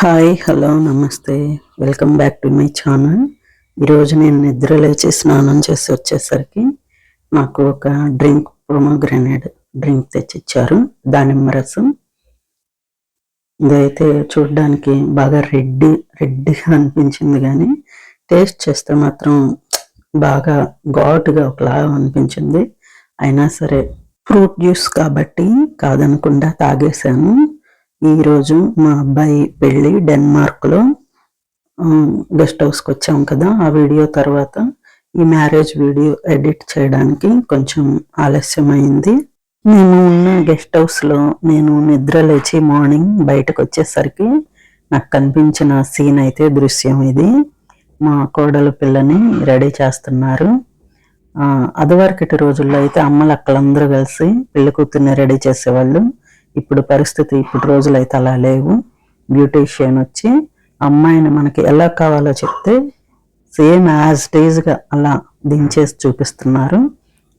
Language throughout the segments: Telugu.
హాయ్ హలో నమస్తే. Welcome back to my channel. ఈరోజు నేను నిద్ర లేచి స్నానం చేసి వచ్చేసరికి నాకు ఒక డ్రింక్ ప్రొమోగ్రనేట్ డ్రింక్ తెచ్చిచ్చారు. దానిమ్మ రసం. ఇదైతే చూడడానికి బాగా రెడ్ రెడ్గా అనిపించింది కానీ టేస్ట్ చేస్తే మాత్రం బాగా ఘాటుగా ఒకలాగా అనిపించింది. అయినా సరే ఫ్రూట్ జ్యూస్ కాబట్టి కాదనకుండా తాగేశాను. ఈరోజు మా అబ్బాయి పెళ్ళి డెన్మార్క్లో గెస్ట్ హౌస్కి వచ్చాం కదా ఆ వీడియో తర్వాత ఈ మ్యారేజ్ వీడియో ఎడిట్ చేయడానికి కొంచెం ఆలస్యమైంది. మేము ఉన్న గెస్ట్ హౌస్లో నేను నిద్ర లేచి మార్నింగ్ బయటకు వచ్చేసరికి నాకు కనిపించిన సీన్ అయితే దృశ్యం ఇది. మా కోడలు పిల్లని రెడీ చేస్తున్నారు. అదివరకటి రోజుల్లో అయితే అమ్మలు అక్కలందరూ కలిసి పెళ్ళి కూతుర్ని రెడీ చేసేవాళ్ళు. ఇప్పుడు పరిస్థితి ఇప్పుడు రోజులు అయితే అలా లేవు. బ్యూటీషియన్ వచ్చి అమ్మాయిని మనకి ఎలా కావాలో చెప్తే సేమ్ యాజ్ డేజ్గా అలా దించేసి చూపిస్తున్నారు.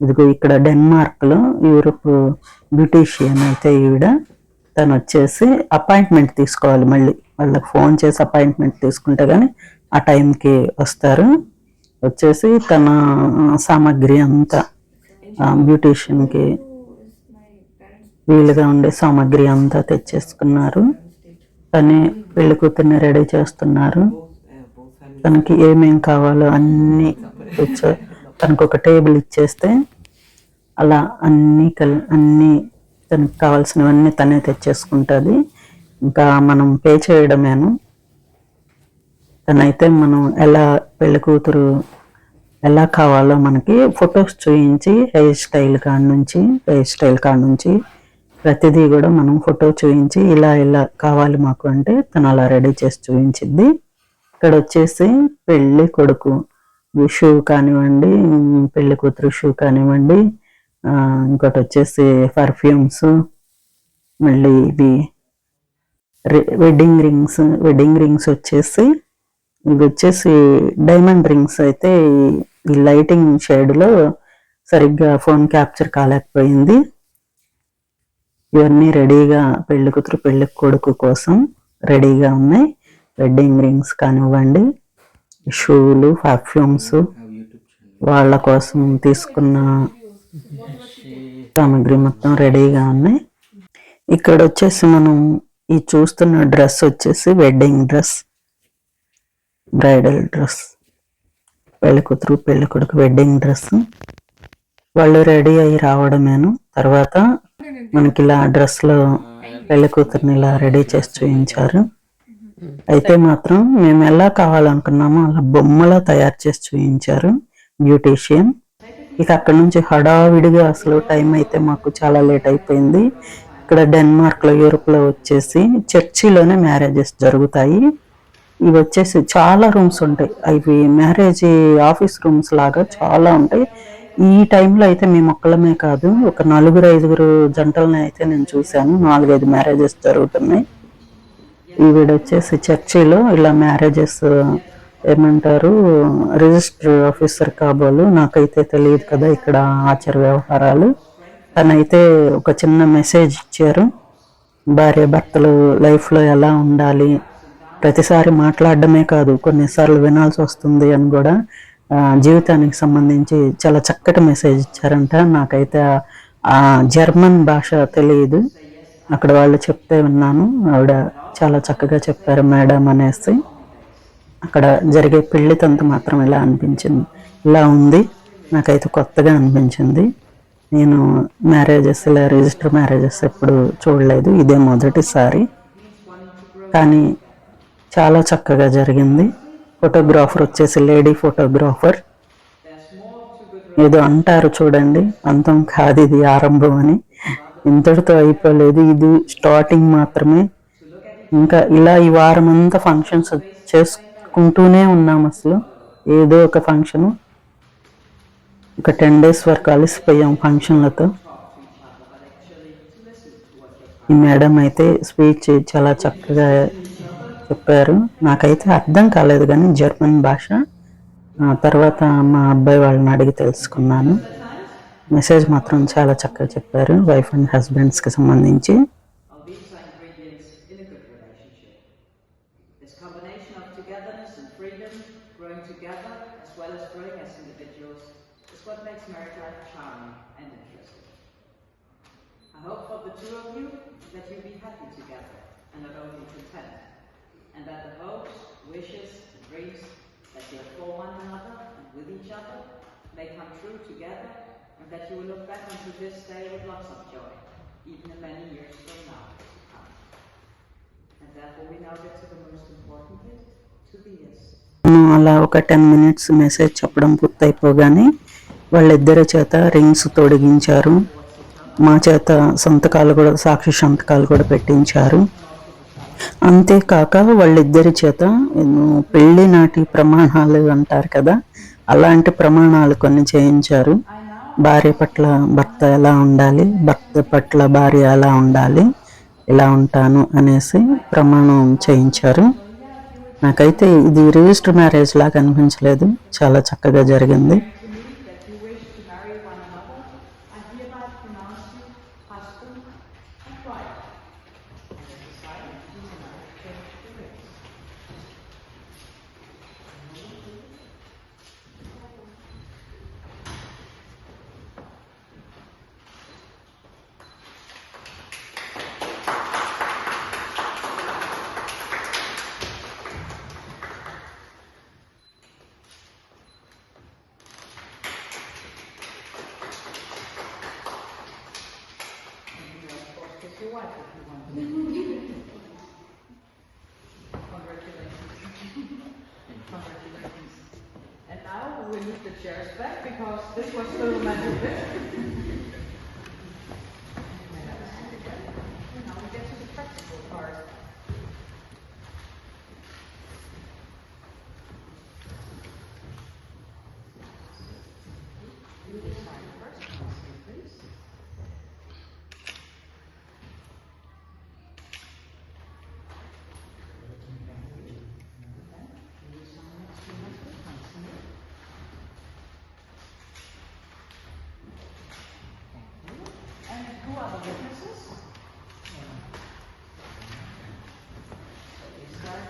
ఇదిగో ఇక్కడ డెన్మార్క్లో యూరోప్ బ్యూటీషియన్ అయితే ఈవిడ తను వచ్చేసి అపాయింట్మెంట్ తీసుకోవాలి మళ్ళీ. వాళ్ళకి ఫోన్ చేసి అపాయింట్మెంట్ తీసుకుంటే కానీ ఆ టైంకి వస్తారు. వచ్చేసి తన సామాగ్రి అంతా బ్యూటీషియన్కి వీలుగా ఉండే సామాగ్రి అంతా తెచ్చేసుకున్నారు. తనే పెళ్ళి కూతుర్ని రెడీ చేస్తున్నారు. తనకి ఏమేం కావాలో అన్నీ తెచ్చే తనకు ఒక టేబుల్ ఇచ్చేస్తే అలా అన్నీ కల్ అన్నీ తనకు కావాల్సినవన్నీ తనే తెచ్చేసుకుంటుంది. ఇంకా మనం పే చేయడమేను. తనైతే మనం ఎలా పెళ్ళి కూతురు ఎలా కావాలో మనకి ఫొటోస్ చూయించి హెయిర్ స్టైల్ కాడ నుంచి హెయిర్ స్టైల్ కాడ నుంచి ప్రతిదీ కూడా మనం ఫోటో చూయించి ఇలా ఇలా కావాలి మాకు అంటే తను అలా రెడీ చేసి చూయించిద్ది. ఇక్కడ వచ్చేసి పెళ్ళి కొడుకు షూ కానివ్వండి పెళ్ళి కూతురు షూ కానివ్వండి ఇంకోటి వచ్చేసి పర్ఫ్యూమ్స్ మళ్ళీ ఇవి వెడ్డింగ్ రింగ్స్ వెడ్డింగ్ రింగ్స్ వచ్చేసి ఇవి వచ్చేసి డైమండ్ రింగ్స్ అయితే ఈ- లైటింగ్ షేడ్లో సరిగ్గా ఫోన్ క్యాప్చర్ కాలేకపోయింది. ఇవన్నీ రెడీగా పెళ్ళి కూతురు పెళ్ళి కొడుకు కోసం రెడీగా ఉన్నాయి. వెడ్డింగ్ రింగ్స్ కానివ్వండి షూలు పర్ఫ్యూమ్స్ వాళ్ళ కోసం తీసుకున్న సామాగ్రి మొత్తం రెడీగా ఉన్నాయి. ఇక్కడ వచ్చేసి మనం ఈ చూస్తున్న డ్రెస్ వచ్చేసి వెడ్డింగ్ డ్రెస్ బ్రైడల్ డ్రెస్ పెళ్ళి కూతురు పెళ్ళి కొడుకు వెడ్డింగ్ డ్రెస్ వాళ్ళు రెడీ అయ్యి రావడమేను. తర్వాత మనకి ఇలా డ్రెస్లో పెళ్ళి కూతుర్ని ఇలా రెడీ చేసి చూపించారు అయితే మాత్రం మేము ఎలా కావాలనుకున్నామో అలా బొమ్మలా తయారు చేసి చూపించారు బ్యూటీషియన్. ఇక అక్కడ నుంచి హడావిడిగా అసలు టైం అయితే మాకు చాలా లేట్ అయిపోయింది. ఇక్కడ డెన్మార్క్లో యూరోప్లో వచ్చేసి చర్చిలోనే మ్యారేజెస్ జరుగుతాయి. ఇవి వచ్చేసి చాలా రూమ్స్ ఉంటాయి. అవి మ్యారేజ్ ఆఫీస్ రూమ్స్ లాగా చాలా ఉంటాయి. ఈ టైంలో అయితే మేము ఒక్కలమే కాదు ఒక నలుగురు ఐదుగురు జంటలని అయితే నేను చూశాను. నాలుగైదు మ్యారేజెస్ జరుగుతున్నాయి. ఈవిడ వచ్చేసి చర్చిలో ఇలా మ్యారేజెస్ ఏమంటారు రిజిస్టర్ ఆఫీసర్ కాబోలు. నాకైతే తెలియదు కదా ఇక్కడ ఆచార వ్యవహారాలు. తనైతే ఒక చిన్న మెసేజ్ ఇచ్చారు. భార్య భర్తలు లైఫ్లో ఎలా ఉండాలి? ప్రతిసారి మాట్లాడడమే కాదు కొన్నిసార్లు వినాల్సి వస్తుంది అని కూడా. జీవితానికి సంబంధించి చాలా చక్కటి మెసేజ్ ఇచ్చారంట. నాకైతే ఆ- జర్మన్ భాష తెలియదు. అక్కడ వాళ్ళు చెప్తే విన్నాను. ఆవిడ చాలా చక్కగా చెప్పారు మేడం అనేసి. అక్కడ జరిగే పెళ్ళి తంతు మాత్రం ఇలా అనిపించింది. ఇలా ఉంది. నాకైతే కొత్తగా అనిపించింది. నేను మ్యారేజెస్ ఇలా రిజిస్టర్ మ్యారేజెస్ ఎప్పుడు చూడలేదు. ఇదే మొదటిసారి. కానీ చాలా చక్కగా జరిగింది. ఫోటోగ్రాఫర్ వచ్చేసి లేడీ ఫోటోగ్రాఫర్. ఏదో అంటారు చూడండి అంతం కాదు ఇది ఆరంభం అని. ఇంతటితో అయిపోలేదు ఇది స్టార్టింగ్ మాత్రమే. ఇంకా ఇలా ఈ వారం అంతా ఫంక్షన్స్ చేసుకుంటూనే ఉన్నాం అసలు. ఏదో ఒక ఫంక్షన్ ఒక టెన్ డేస్ వరకు అలసిపోయాం ఫంక్షన్లతో ఈ మేడం అయితే స్పీచ్ చాలా చక్కగా చెప్పారు. నాకైతే అర్థం కాలేదు కానీ జర్మన్ భాష. తర్వాత మా అబ్బాయి వాళ్ళని అడిగి తెలుసుకున్నాను. మెసేజ్ మాత్రం చాలా చక్కగా చెప్పారు వైఫ్ అండ్ హస్బెండ్స్కి సంబంధించి. And that the hopes, wishes, and dreams that you have for one another and with each other may come true together, and that you will look back onto this day with lots of joy, even in many years from now to come. And therefore we now get to the most important bit, to the yes. అలా ఒక టెన్ మినిట్స్ మెసేజ్ చెప్పడం పూర్తయిపోగానే వాళ్ళిద్దరి చేత రింగ్స్ తొడిగించారు మా చేత సంతకాలు కూడా సాక్షి సంతకాలు కూడా పెట్టించారు అంతేకాక వాళ్ళిద్దరి చేత పెళ్ళి నాటి ప్రమాణాలు అంటారు కదా అలాంటి ప్రమాణాలు కొన్ని చేయించారు. భార్య పట్ల భర్త ఎలా ఉండాలి భర్త పట్ల భార్య ఎలా ఉండాలి ఇలా ఉంటాను అనేసి ప్రమాణం చేయించారు. నాకైతే ఇది రిజిస్టర్ మ్యారేజ్ లాగా అనిపించలేదు చాలా చక్కగా జరిగింది. Chairs back because this was the romantic bit. Now we get to the practical part. So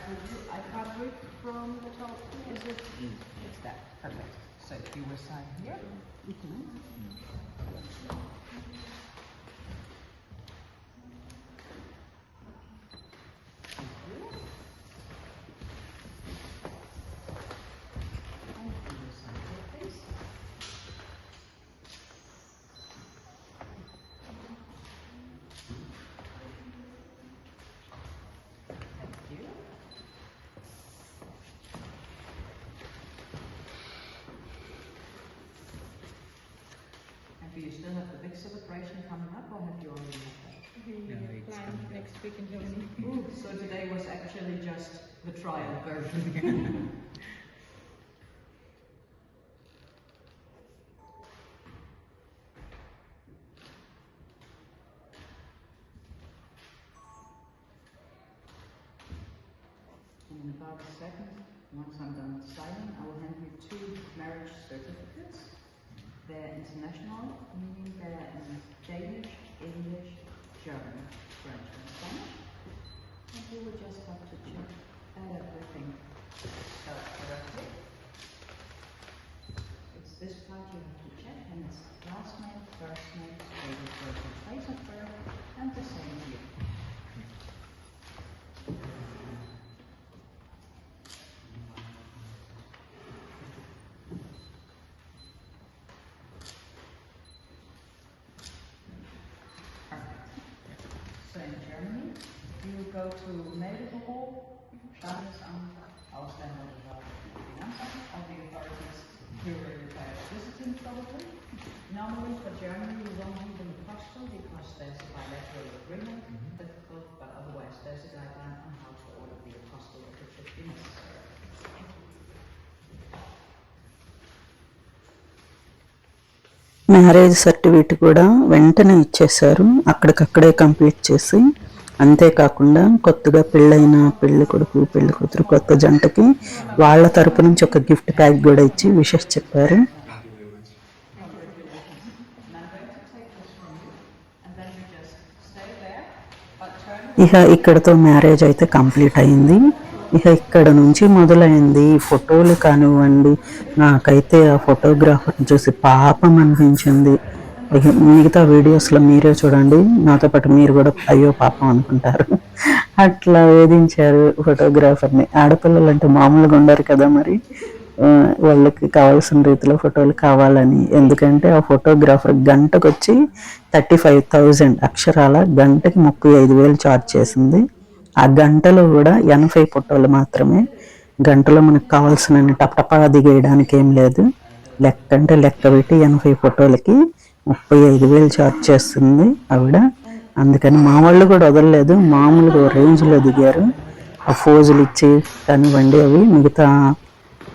you, I can't read from the top. Is it? Mm. It's that. Perfect. So you were signed here. Mm -hmm. Mm -hmm. Do you still have the big celebration coming up or have you already had that? We plan next week in Germany. Ooh, so today was actually just the trial version. In about a second, once I'm done signing, I will hand you two marriage certificates. They're international, meaning they're in Danish, English, German, French, and Spanish. And you will just have to check everything spelled correctly. It's this part you have to check, and it's last name, first name, date of birth, and place of birth, and the So in Germany, you go to medical hall, Standesamt, Ausländerbehörde, Finanzamt, all the authorities you were visiting probably. Normally for Germany, you won't even postal because there's a bilateral agreement mm -hmm. but otherwise there's a guideline on how to order the apostle of the 15 marriage certificate కూడా వెంటనే ఇచ్చేశారు. అక్కడికక్కడే కంప్లీట్ చేసి అంతేకాకుండా కొత్తగా పెళ్ళైన పెళ్ళి కొడుకు పెళ్ళి కూతురు కొత్త జంటకి వాళ్ళ తరపు నుంచి ఒక గిఫ్ట్ ప్యాక్ కూడా ఇచ్చి విషెస్ చెప్పారు. ఇక ఇక్కడతో మ్యారేజ్ అయితే కంప్లీట్ అయింది. ఇక ఇక్కడ నుంచి మొదలైంది. ఫోటోలు కానివ్వండి నాకైతే ఆ ఫోటోగ్రాఫర్ చూసి పాపం అనిపించింది. మిగతా వీడియోస్లో మీరే చూడండి నాతో పాటు మీరు కూడా అయ్యో పాపం అనుకుంటారు. అట్లా వేధించారు ఫోటోగ్రాఫర్ని. ఆడపిల్లలు అంటే మామూలుగా ఉండరు కదా మరి. వాళ్ళకి కావాల్సిన రీతిలో ఫోటోలు కావాలని. ఎందుకంటే ఆ ఫోటోగ్రాఫర్ గంటకు వచ్చి థర్టీ ఫైవ్ థౌజండ్ అక్షరాల గంటకి ముప్పై ఐదు వేలు ఛార్జ్ చేసింది. ఆ గంటలో కూడా ఎనభై ఫోటోలు మాత్రమే. గంటలో మనకు కావాల్సిన టపటపా దిగేయడానికి ఏం లేదు. లెక్క అంటే లెక్క పెట్టి ఎనభై ఫోటోలకి ముప్పై ఐదు వేలు ఛార్జ్ చేస్తుంది ఆవిడ. అందుకని మా వాళ్ళు కూడా వదలలేదు. మామూలుగా రేంజ్లో దిగారు. ఆ ఫోజులు ఇచ్చి కానివ్వండి అవి మిగతా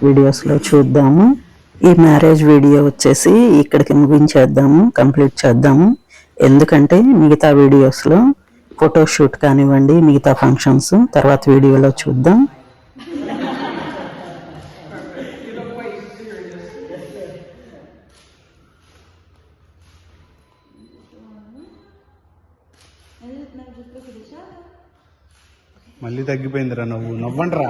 వీడియోస్లో చూద్దాము. ఈ మ్యారేజ్ వీడియో వచ్చేసి ఇక్కడికి ముగించేద్దాము కంప్లీట్ చేద్దాము. ఎందుకంటే మిగతా వీడియోస్లో ఫోటోషూట్ కానివ్వండి మిగతా ఫంక్షన్స్ తర్వాత వీడియోలో చూద్దాం. మళ్ళీ తగ్గిపోయిందిరా నువ్వు. నవ్వండిరా.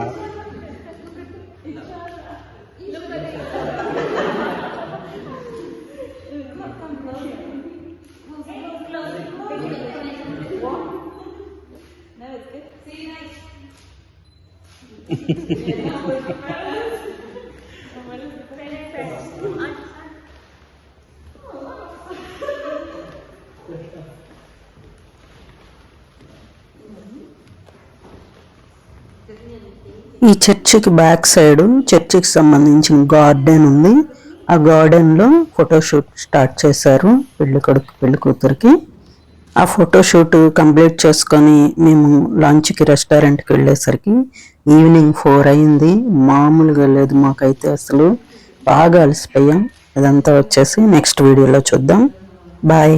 ఈ చర్చికి బ్యాక్ సైడ్ చర్చికి సంబంధించిన గార్డెన్ ఉంది. ఆ గార్డెన్లో ఫోటోషూట్ స్టార్ట్ చేశారు. పెళ్ళి కొడుకు పెళ్ళి కూతురికి. ఆ ఫోటోషూట్ కంప్లీట్ చేసుకొని మేము లంచ్కి రెస్టారెంట్కి వెళ్ళేసరికి ఈవినింగ్ ఫోర్ అయింది. మామూలుగా లేదు మాకైతే అసలు. బాగా అలసిపోయాం. ఇదంతా వచ్చేసి నెక్స్ట్ వీడియోలో చూద్దాం. బాయ్